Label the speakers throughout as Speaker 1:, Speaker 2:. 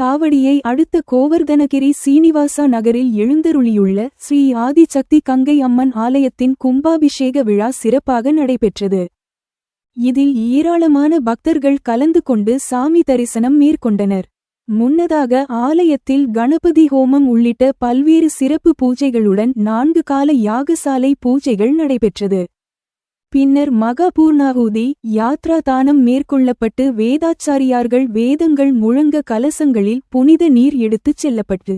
Speaker 1: ஆவடியை அடுத்த கோவர்தனகிரி சீனிவாசா நகரில் எழுந்தருளியுள்ள ஸ்ரீ ஆதிசக்தி கங்கை அம்மன் ஆலயத்தின் கும்பாபிஷேக விழா சிறப்பாக நடைபெற்றது. இதில் ஏராளமான பக்தர்கள் கலந்து கொண்டு சாமி தரிசனம் மேற்கொண்டனர். முன்னதாக ஆலயத்தில் கணபதி ஹோமம் உள்ளிட்ட பல்வேறு சிறப்பு பூஜைகளுடன் நான்கு கால யாகசாலை பூஜைகள் நடைபெற்றது. பின்னர் மகபூர்ணாகுதி யாத்ரா தானம் மேற்கொள்ளப்பட்டு வேதாச்சாரியார்கள் வேதங்கள் முழங்க கலசங்களில் புனித நீர் எடுத்துச் செல்லப்பட்டு.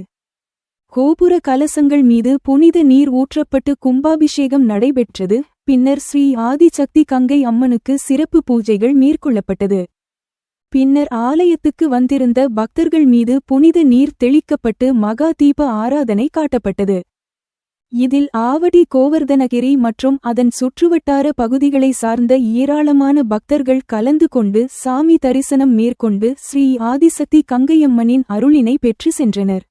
Speaker 1: கோபுர கலசங்கள் மீது புனித நீர் ஊற்றப்பட்டு கும்பாபிஷேகம் நடைபெற்றது. பின்னர் ஸ்ரீ ஆதிசக்தி கங்கை அம்மனுக்கு சிறப்பு பூஜைகள் மேற்கொள்ளப்பட்டது. பின்னர் ஆலயத்துக்கு வந்திருந்த பக்தர்கள் மீது புனித நீர் தெளிக்கப்பட்டு மகா தீப ஆராதனை காட்டப்பட்டது. இதில் ஆவடி கோவர்தனகிரி மற்றும் அதன் சுற்றுவட்டார பகுதிகளை சார்ந்த ஏராளமான பக்தர்கள் கலந்து கொண்டு சாமி தரிசனம் மேற்கொண்டு ஸ்ரீ ஆதிசக்தி கங்கையம்மனின் அருளினை பெற்று சென்றனர்.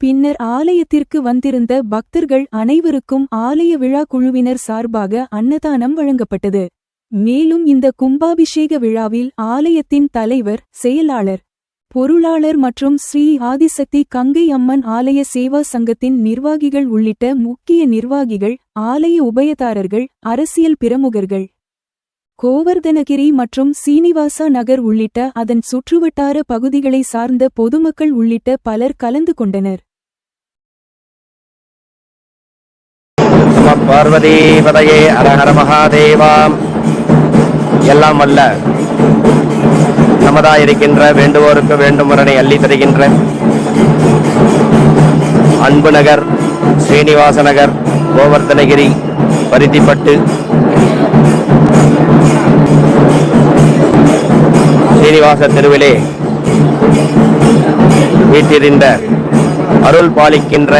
Speaker 1: பின்னர் ஆலயத்திற்கு வந்திருந்த பக்தர்கள் அனைவருக்கும் ஆலய விழா குழுவினர் சார்பாக அன்னதானம் வழங்கப்பட்டது. மேலும் இந்த கும்பாபிஷேக விழாவில் ஆலயத்தின் தலைவர் செயலாளர் பொருளாளர் மற்றும் ஸ்ரீ ஆதிசக்தி கங்கை அம்மன் ஆலய சேவா சங்கத்தின் நிர்வாகிகள் உள்ளிட்ட முக்கிய நிர்வாகிகள் ஆலய உபயதாரர்கள் அரசியல் பிரமுகர்கள். கோவர்தனகிரி மற்றும் சீனிவாசா நகர் உள்ளிட்ட அதன் சுற்றுவட்டார பகுதிகளை சார்ந்த பொதுமக்கள் உள்ளிட்ட பலர் கலந்து கொண்டனர்.
Speaker 2: பார்வதி பதையே அரஹர மகாதேவாம். எல்லாம் சமதாயிருக்கின்ற வேண்டுவோருக்கு வேண்டும் அள்ளி தருகின்ற அன்பு நகர் ஸ்ரீனிவாச நகர் கோவர்தனகிரி பருத்திப்பட்டு ஸ்ரீனிவாச தெருவிலே வீட்டிருந்த அருள் பாலிக்கின்ற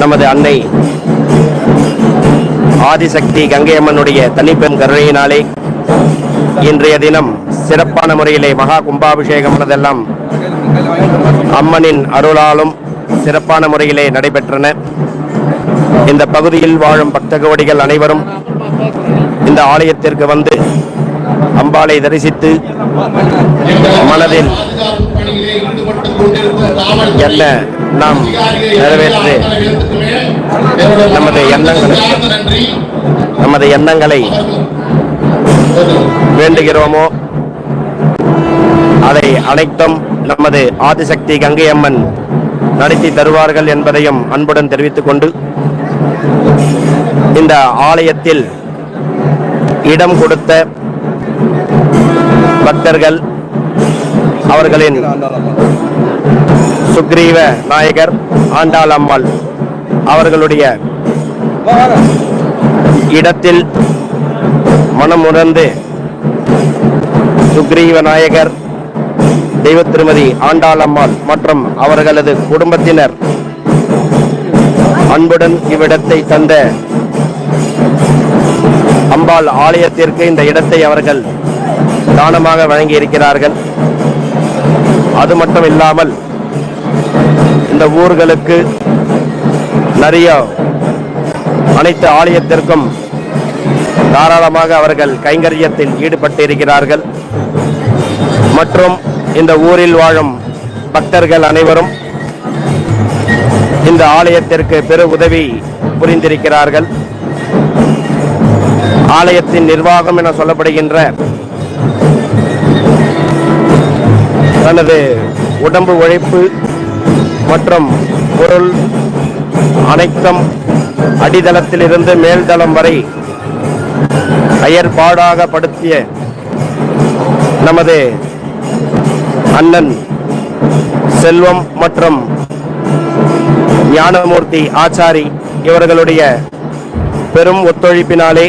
Speaker 2: நமது அன்னை ஆதிசக்தி கங்கையம்மனுடைய தனிப்பெரும் கருணையினாலே இன்றைய தினம் சிறப்பான முறையிலே மகா கும்பாபிஷேகமானதெல்லாம் அம்மனின் அருளாலும் சிறப்பான முறையிலே நடைபெற்றன. இந்த பகுதியில் வாழும் பக்த கோடிகள் அனைவரும் இந்த ஆலயத்திற்கு வந்து அம்பாளை தரிசித்து மனதில் என்ன நாம் நிறைவேற்று நமது எண்ணங்களை நமது எண்ணங்களை வேண்டுகிறோமோ? அதை அனைத்தும் நமது ஆதிசக்தி கங்கை அம்மன் நடத்தி தருவார்கள் என்பதையும் அன்புடன் தெரிவித்துக் கொண்டு இந்த ஆலயத்தில் இடம் கொடுத்த பக்தர்கள் அவர்களின் சுக்ரீவ நாயகர் ஆண்டாள் அம்மாள் அவர்களுடைய இடத்தில் மனமுணர்ந்து சுக்ரீவ நாயகர் தெய்வ திருமதி ஆண்டாள் அம்மாள் மற்றும் அவர்களது குடும்பத்தினர் அன்புடன் இவ்விடத்தை தந்த அம்பாள் ஆலயத்திற்கு இந்த இடத்தை அவர்கள் தானமாக வழங்கி இருக்கிறார்கள் அது மட்டும் இல்லாமல் இந்த ஊர்களுக்கு நிறைய அனைத்து ஆலயத்திற்கும் தாராளமாக அவர்கள் கைங்கரியத்தில் ஈடுபட்டிருக்கிறார்கள். மற்றும் இந்த ஊரில் வாழும் பக்தர்கள் அனைவரும் இந்த ஆலயத்திற்கு பெரு உதவி புரிந்திருக்கிறார்கள். ஆலயத்தின் நிர்வாகம் என சொல்லப்படுகின்ற தனது உடம்பு உழைப்பு மற்றும் பொருள் அனைத்தும் அடித்தளத்திலிருந்து மேல்தளம் வரை அயற்பாடாக படுத்திய நமது அண்ணன் செல்வம் மற்றும் ஞானமூர்த்தி ஆச்சாரி இவர்களுடைய பெரும் ஒத்துழைப்பினாலே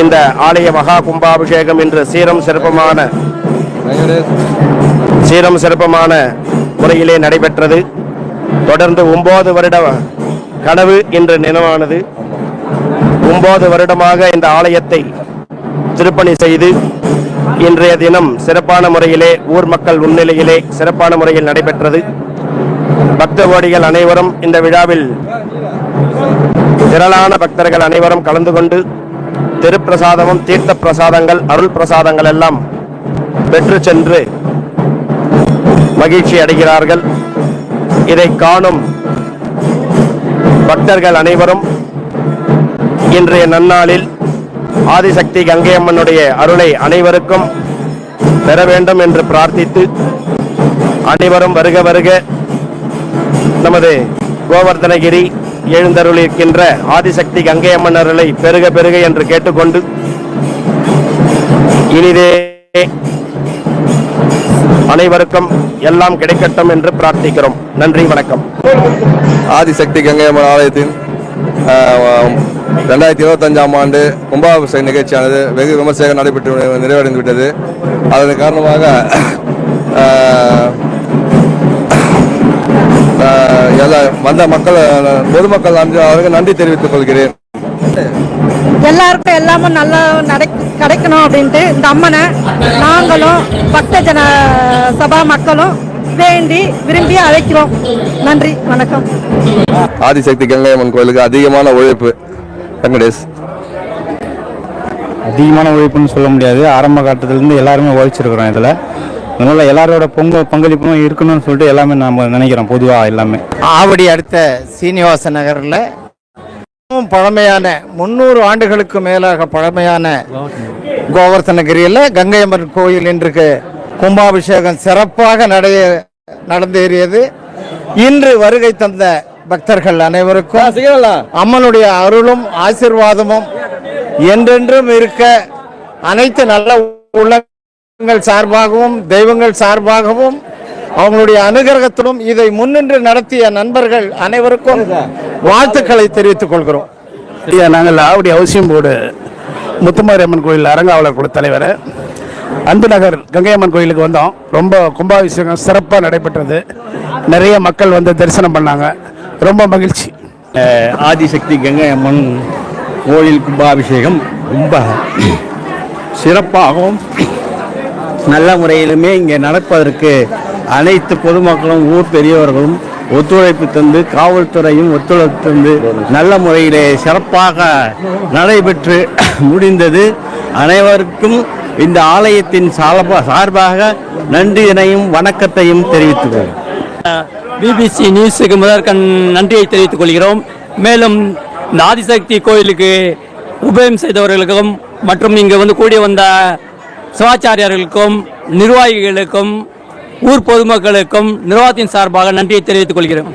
Speaker 2: இந்த ஆலய மகா கும்பாபிஷேகம் இன்று சீரம் சிறப்பமான சீரம் சிறப்பமான முறையிலே நடைபெற்றது. தொடர்ந்து ஒன்பது வருட கனவு இன்று நினைவானது ஒன்பது வருடமாக இந்த ஆலயத்தை திருப்பணி செய்து இன்றைய தினம் சிறப்பான முறையிலே ஊர் மக்கள் முன்னிலையிலே சிறப்பான முறையில் நடைபெற்றது. பக்த கோடிகள் அனைவரும் இந்த விழாவில் திரளான பக்தர்கள் அனைவரும் கலந்து கொண்டு திருப்பிரசாதமும் தீர்த்த பிரசாதங்கள் அருள் பிரசாதங்கள் எல்லாம் பெற்று சென்று மகிழ்ச்சி அடைகிறார்கள். இதை காணும் பக்தர்கள் அனைவரும் இன்றைய நன்னாளில் ஆதிசக்தி கங்கை அம்மனுடைய அருளை அனைவருக்கும் பெற வேண்டும் என்று பிரார்த்தித்து அனைவரும் வருக வருக. நமது கோவர்தனகிரி எழுந்தருளிருக்கின்ற ஆதிசக்தி கங்கை அம்மன் அருளை பெருக பெருக என்று கேட்டுக்கொண்டு இனிதே அனைவருக்கும் எல்லாம் கிடைக்கட்டும் என்று பிரார்த்திக்கிறோம். நன்றி வணக்கம்.
Speaker 3: ஆதிசக்தி கங்கை அம்மன் ஆலயத்தின் ஆஹ், ரெண்டாயிரத்தி இருபத்தஞ்சாம் ஆண்டு கும்பாபிஷேக நிகழ்ச்சியானது வெகு விமர்சையாக நடைபெற்று நிறைவடைந்து விட்டது அதன் காரணமாக எல்லா வந்த மக்கள் பொதுமக்கள் அவருக்கு நன்றி தெரிவித்துக் கொள்கிறேன்.
Speaker 4: எல்லாருக்கும் எல்லாமும் நல்லா நடை கிடைக்கணும் அப்படின்ட்டு இந்த அம்மனை நாங்களும் பக்த ஜன சபா மக்களும் வேண்டி விரும்பி அழைக்கிறோம். நன்றி வணக்கம்.
Speaker 3: ஆதிசக்தி கங்கை அம்மன் கோயிலுக்கு அதிகமான உழைப்பு. வெங்கடேஷ்
Speaker 5: அதிகமான உழைப்புன்னு சொல்ல முடியாது. ஆரம்ப காலத்துலேருந்து எல்லாருமே உழைச்சிருக்கிறோம் இதில். அதனால் எல்லாரோட பொங்க பங்களிப்பும் இருக்கணும்னு சொல்லிட்டு எல்லாமே நம்ம நினைக்கிறோம் பொதுவாக எல்லாமே.
Speaker 6: ஆவடி அடுத்த சீனிவாச நகரில் பழமையான முந்நூறு ஆண்டுகளுக்கு மேலாக பழமையான கோவர்த்தனகிரியில் கங்கையம்மன் கோயில் இன்றைக்கு கும்பாபிஷேகம் சிறப்பாக நடைய நடந்தேறியது. இன்று வருகை தந்த பக்தர்கள் அனைவருக்கும் அம்மனுடைய அருளும் ஆசீர்வாதமும் என்றென்றும் இருக்க அனைத்து நல்ல உள்ளங்கள் சார்பாகவும் தெய்வங்கள் சார்பாகவும் அவங்களுடைய அனுகிரகத்திலும் இதை முன்னின்று நடத்திய நண்பர்கள் அனைவருக்கும் வாழ்த்துக்களை தெரிவித்துக் கொள்கிறோம்.
Speaker 7: நாங்கள் ஆவடி ஹவுசிங் போர்டு முத்துமாரியம்மன் கோயில் அரங்காவலர் குழு தலைவர். அன்பு நகர் கங்கையம்மன் கோயிலுக்கு வந்தோம். ரொம்ப கும்பாபிஷேகம் சிறப்பாக நடைபெற்றது. நிறைய மக்கள் வந்து தரிசனம் பண்ணாங்க. ரொம்ப மகிழ்ச்சி.
Speaker 5: ஆதிசக்தி கங்கை அம்மன் கோயில் கும்பாபிஷேகம் ரொம்ப சிறப்பாகவும் நல்ல முறையிலுமே இங்கே நடப்பதற்கு அனைத்து பொதுமக்களும் ஊர் பெரியவர்களும் ஒத்துழைப்பு தந்து காவல்துறையும் ஒத்துழைப்பு தந்து நல்ல முறையிலே சிறப்பாக நடைபெற்று முடிந்தது. அனைவருக்கும் இந்த ஆலயத்தின் சார்பாக நன்றியினையும் வணக்கத்தையும் தெரிவித்துக்
Speaker 8: பிபிசி நியூஸுக்கு முதற்கண் நன்றியை தெரிவித்துக் கொள்கிறோம். மேலும் இந்த ஆதிசக்தி கோயிலுக்கு உபயம் செய்தவர்களுக்கும் மற்றும் இங்கு வந்து கூடி வந்த சிவாச்சாரியர்களுக்கும் நிர்வாகிகளுக்கும் ஊர் பொதுமக்களுக்கும் நிர்வாகத்தின் சார்பாக நன்றியை தெரிவித்துக் கொள்கிறோம்.